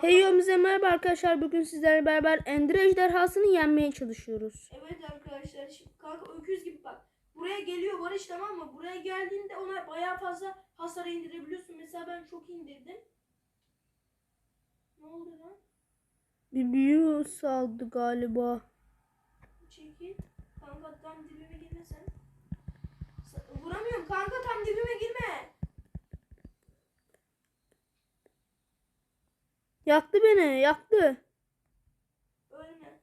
Hey yomuza merhaba arkadaşlar. Bugün sizlerle beraber Ender ejderhasını yenmeye çalışıyoruz. Evet arkadaşlar şimdi kanka öküz gibi bak. Buraya geliyor Barış tamam mı? Buraya geldiğinde ona bayağı fazla hasar indirebiliyorsun. Mesela ben çok indirdim. Ne oldu lan? Bir büyü saldı galiba. Çekil. Kanka tam dibime girme sen. Sa- Vuramıyorum kanka tam dibime girme. Yaktı beni, yaktı. Ölme.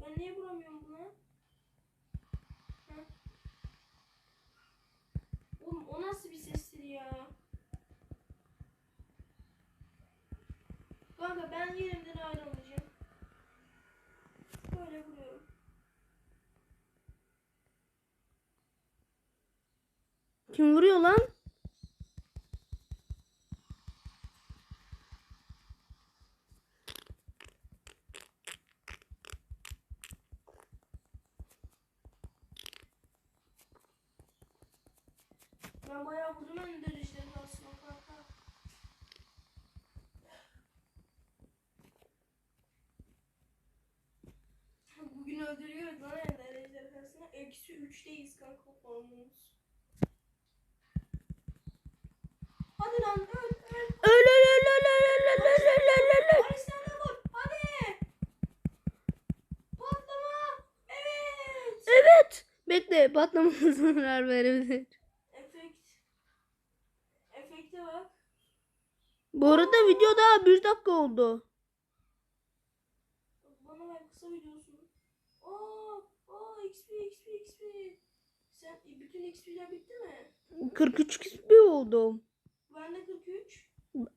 Ben niye vuramıyorum buna? Heh. Oğlum o nasıl bir sestir ya? Kanka ben yerimden ayrılmayacağım. Böyle vuruyorum. Kim vuruyor lan? Ben bayağı vurdum ender ejderhasına kanka. Bugün öldürüyoruz lan ender ejderhasını. Eksi üçteyiz kanka formumuz. Hadi lan öl öl. Öl öl öl öl öl öl öl öl öl öl öl. Barış sen de vur. Hadi. Patlama. Evet. Evet. Bekle patlamasına zarar verebilir. Bu arada video daha bir dakika oldu. Bana ver kısa videosunu. Aa, aa XP XP XP. Sen e, bütün XP'ler bitti mi? 43 XP oldum. Ben de 43.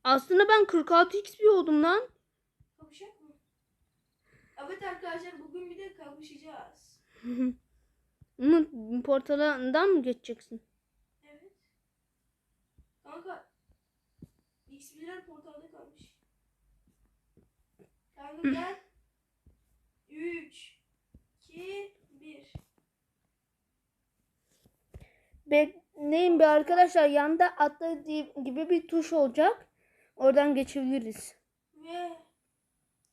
Aslında ben 46 XP oldum lan. Kapışacak mı? Evet arkadaşlar bugün bir de kapışacağız. Ama portalından mı geçeceksin? Evet. Kanka XP'ler portalda kalmış. Kanka gel. 3 2 1 Bekleyin bir arkadaşlar yanda atla gibi bir tuş olacak. Oradan geçebiliriz.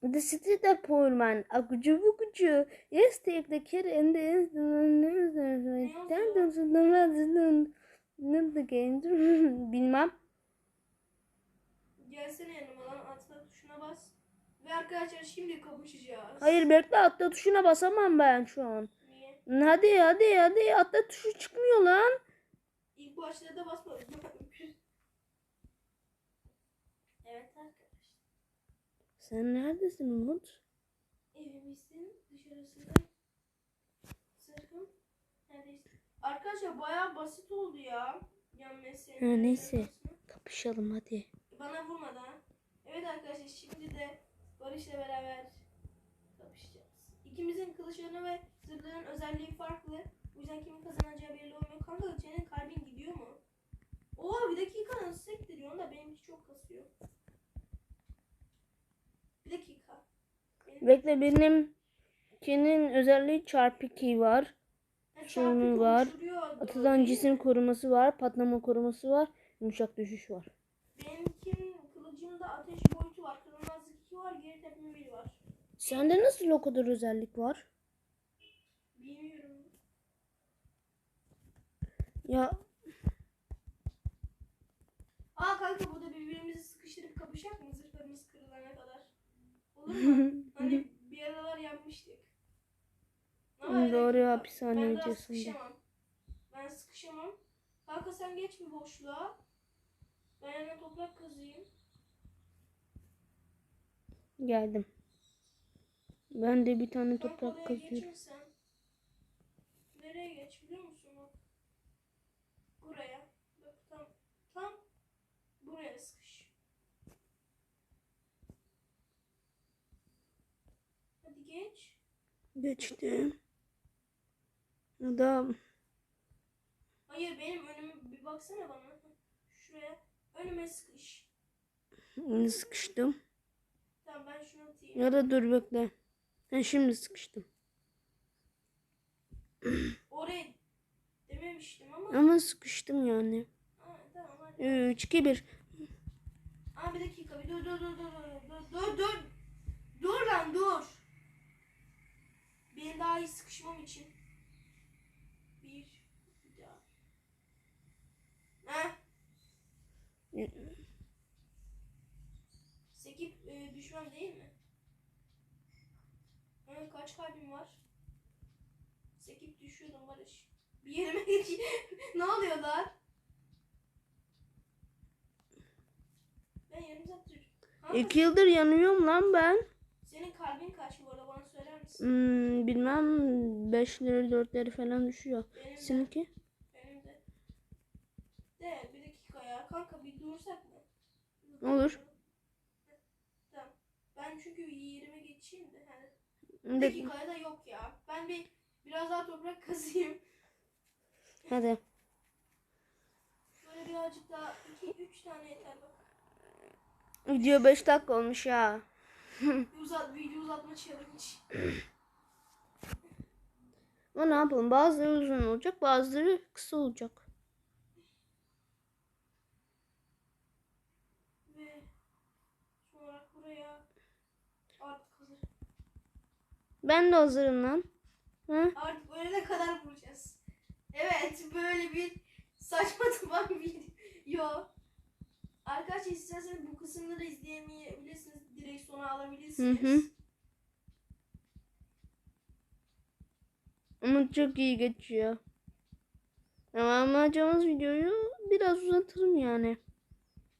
ve The city that poor man. Akucu bukucu. Yes take the kid in the the game. Bilmem. Gelsene yanıma lan atla tuşuna bas. Ve arkadaşlar şimdi kapışacağız. Hayır bekle atla tuşuna basamam ben şu an. Niye? Hadi hadi hadi atla tuşu çıkmıyor lan. İlk başlarda basmadım. evet arkadaşlar. Sen neredesin Umut? Evimizin dışarısında zırhım neredeyse. Arkadaşlar bayağı basit oldu ya. Yan mesele. Ha, neyse. Kapışalım hadi. Bana vurmadan. Evet arkadaşlar şimdi de Barış'la beraber kapışacağız. İkimizin kılıçlarının ve zırhların özelliği farklı. Bu yüzden kimin kazanacağı belli olmuyor. Kanka senin kalbin gidiyor mu? Oo bir dakika nasıl sektiriyor onu da benimki çok kasıyor. Bir dakika. Benim Bekle benimkinin özelliği çarpı 2 var. Ha, Şunun var. Atılan cisim koruması var. Patlama koruması var. Yumuşak düşüş var. Kılıcımda ateş boyutu var. Kırılmazlık 2 var. Geri tepme 1 var. Sende nasıl o kadar özellik var? Bilmiyorum. Ya Aa kanka burada birbirimizi sıkıştırıp kapışacak mı zırhlarımız kırılana kadar? Olur mu? hani bir aralar yapmıştık. Doğru, dakika, hapishane ben videosunda. sıkışamam. Ben sıkışamam. Kanka sen geç bir boşluğa. Ben yana toprak kazıyım. Geldim. Ben de bir tane toprak kazıyorum. Nereye geç biliyor musun? Buraya. Bak tam, tam buraya sıkış. Hadi geç. Geçtim. Ya da Hayır benim önüme bir baksana bana. Şuraya. Önüme sıkış. sıkıştım. Tamam ben şunu atayım. Ya da dur bekle. Ben şimdi sıkıştım. Oraya dememiştim ama. Ama sıkıştım yani. Aa, tamam, hadi. 3, 2, 1. Aa, bir dakika bir dur dur dur dur dur dur dur. Dur lan dur. Benim daha iyi sıkışmam için. Düşmem değil mi? Evet, kaç kalbim var? Sekip düşüyordum Barış. Bir yerime geç. ne oluyor lan? Ben yarım. Kanka, İki yıldır yanıyorum lan ben. Senin kalbin kaç bu arada bana söyler misin? Hmm, bilmem beşleri dörtleri falan düşüyor. Benim de. Seninki? Benim de. De bir dakika ya. Kanka bir dursak mı? Olur. Çünkü yerime geçeyim de. Hani Hadi. dakikaya da yok ya. Ben bir biraz daha toprak kazıyım. Hadi. Böyle birazcık daha 2-3 tane yeter bak. Video 5 dakika olmuş ya. Bir Uzat, video uzatma challenge. Ama ne yapalım? Bazıları uzun olacak, bazıları kısa olacak. Ve son olarak buraya artık hazır. Ben de hazırım lan. Hı? Artık böyle ne kadar vuracağız. Evet böyle bir saçma sapan video. Arkadaşlar isterseniz bu kısımları izleyemeyebilirsiniz. Direkt sona alabilirsiniz. Hı hı. Ama çok iyi geçiyor. Ama amacımız videoyu biraz uzatırım yani.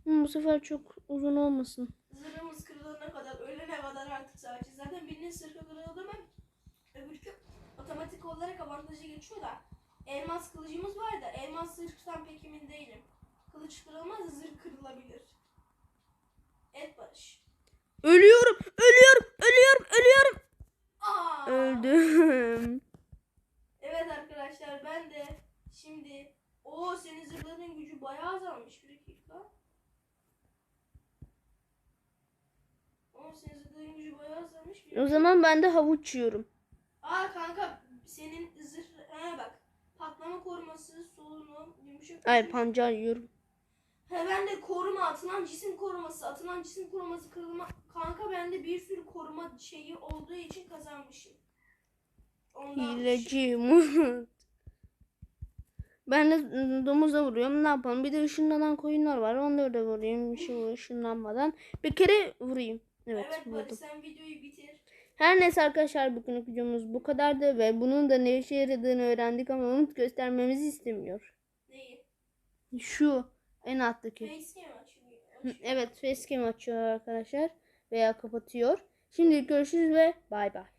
Ama bu sefer çok uzun olmasın. Zırhımız kırılana kadar, ölene kadar artık sadece. Zaten birinin sırrı geçiyor da. Elmas kılıcımız var da elmas zırhtan pek emin değilim. Kılıç kırılmaz zırh kırılabilir. Et barış. Ölüyorum, ölüyorum, ölüyorum, ölüyorum. Aa! Öldüm. Evet arkadaşlar ben de şimdi o senin zırhların gücü bayağı azalmış bir dakika. O senin zırhların gücü bayağı azalmış bir O zaman ben de havuç yiyorum. Aa kanka senin zırh he bak patlama koruması solunum yumuşak Ay güç. pancar yiyorum. He ben de koruma atılan cisim koruması atılan cisim koruması kırılma kanka bende bir sürü koruma şeyi olduğu için kazanmışım. Ondan Hileci. Ben de domuza vuruyorum. Ne yapalım? Bir de ışınlanan koyunlar var. Onları da vurayım. Şu ışınlanmadan. Bir kere vurayım. Evet, Evet, Barış vurdum. sen videoyu bitir. Her neyse arkadaşlar bugünlük videomuz bu kadardı ve bunun da ne işe yaradığını öğrendik ama Umut göstermemizi istemiyor. Neyi? Şu en alttaki. Facecam açıyor. Evet facecam açıyor arkadaşlar veya kapatıyor. Şimdi görüşürüz ve bay bay.